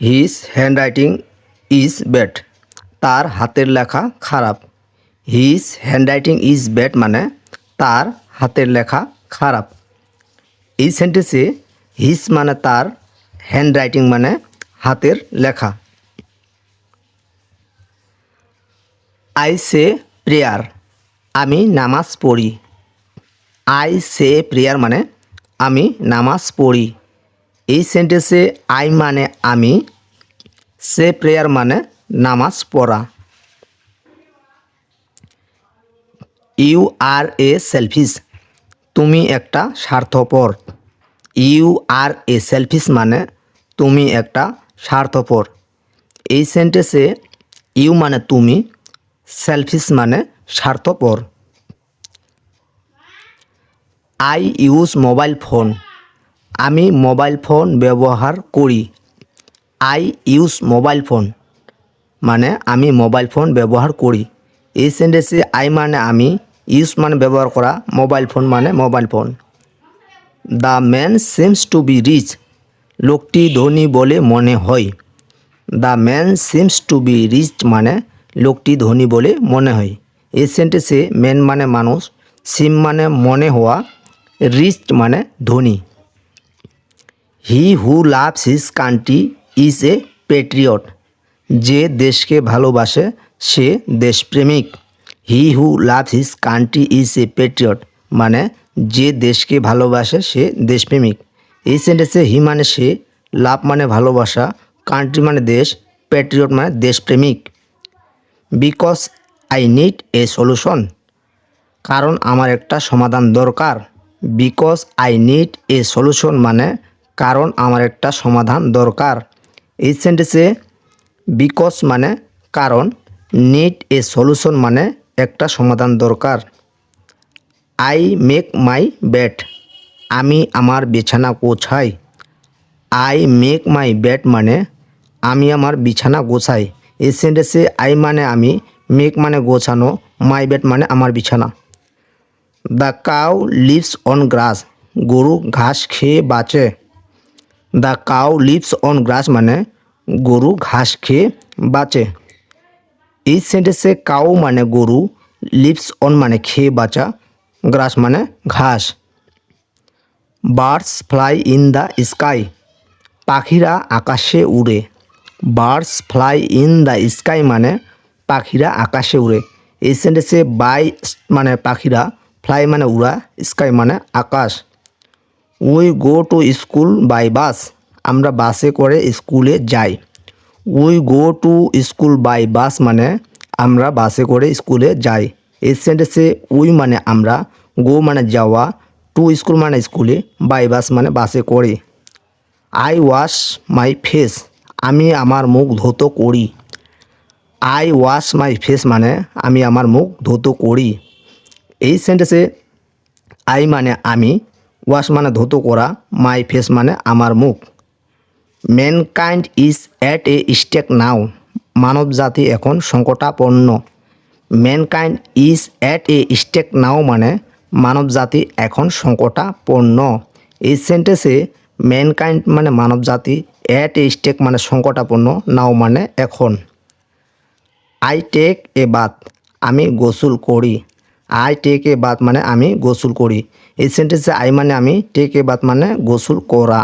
His handwriting is bad তার হাতের লেখা খারাপ। হিজ হ্যান্ডরাইটিং ইজ ব্যাড মানে তার হাতের লেখা খারাপ। এই সেন্টেন্সে হিজ মানে তার হ্যান্ডরাইটিং মানে হাতের লেখা। আই সে প্রেয়ার আমি নামাজ পড়ি। আই সে প্রেয়ার মানে আমি নামাজ পড়ি। এই সেন্টেন্সে আই মানে আমি, সে প্রেয়ার মানে নামাজ পড়া। ইউ আর এ সেলফিস তুমি একটা স্বার্থপর। ইউ আর এ সেলফিস মানে তুমি একটা স্বার্থপর। এই সেন্টেন্সে ইউ মানে তুমি সেলফিস মানে স্বার্থপর। আই ইউজ মোবাইল ফোন আমি মোবাইল ফোন ব্যবহার করি। আই ইউজ মোবাইল ফোন মানে আমি মোবাইল ফোন ব্যবহার করি। এই সেন্টেন্সে আই মানে আমি ইউজ মানে ব্যবহার করা মোবাইল ফোন মানে mobile phone the man seems to be rich লোকটি ধনী বলে মনে হয়। The man seems to be rich মানে লোকটি ধনী বলে মনে হয়। এই সেন্টেন্সে ম্যান মানে মানুষ সিম মানে মনে হওয়া রিচ মানে ধনী। He who loves his country is a patriot যে দেশকে ভালোবাসে, সে দেশপ্রেমিক। He who loves his country is a patriot মানে যে দেশকে ভালোবাসে, সে দেশপ্রেমিক। এই সেন্টেন্সে হি মানে সে লাভ মানে ভালোবাসা কান্ট্রি মানে দেশ প্যাট্রিয়ট মানে দেশপ্রেমিক। Because I need a solution কারণ আমার একটা সমাধান দরকার। Because I need a solution মানে কারণ আমার একটা সমাধান দরকার। এই সেন্টেন্সে বিকজ মানে কারণ নিড এ সলিউশন মানে একটা সমাধান দরকার। আই মেক মাই ব্যাট আমি আমার বিছানা গোছাই। আই মেক মাই ব্যাট মানে আমি আমার বিছানা গোছাই। এই সেন্টেন্সে আই মানে আমি মেক মানে গোছানো মাই ব্যাট মানে আমার বিছানা। The cow lives on grass গরু ঘাস খেয়ে বাঁচে। The cow lives on grass মানে গরু ঘাস খেয়ে বাঁচে। এই সেন্টেন্সে কাউ মানে গরু লিভস অন মানে খেয়ে বাঁচা গ্রাস মানে ঘাস। Birds fly in the sky পাখিরা আকাশে উড়ে। Birds fly in the sky মানে পাখিরা আকাশে উড়ে। এই সেন্টেন্সে বাই মানে পাখিরা ফ্লাই মানে উড়া স্কাই মানে আকাশ। We go to school by bus. আমরা বাসে করে স্কুলে যাই। We go to school by bus মানে আমরা বাসে করে স্কুলে যাই। এই সেন্টেন্সে উই মানে আমরা, গো মানে যাওয়া, টু স্কুল মানে স্কুলে, বাই বাস মানে বাসে করে। আই ওয়াশ মাই ফেস, আমি আমার মুখ ধৌত করি। আই ওয়াশ মাই ফেস মানে আমি আমার মুখ ধৌত করি। এই সেন্টেন্সে আই মানে আমি ওয়াশ মানে ধৌত করা মাই ফেস মানে আমার মুখ। Mankind is at a stake now মানব জাতি এখন সংকটাপন্ন। Mankind is at a stake now মানে মানব জাতি এখন সংকটাপন্ন। এই সেন্টেন্সে ম্যানকাইন্ড মানে মানব জাতি অ্যাট এ স্টেক মানে সংকটাপন্ন নাও মানে এখন। আই টেক এ বাত আমি গোসল করি। আই টেক এ বাত মানে আমি গোসল করি। এই সেন্টেন্সে আই মানে আমি টেক এ বাত মানে গোসল করা।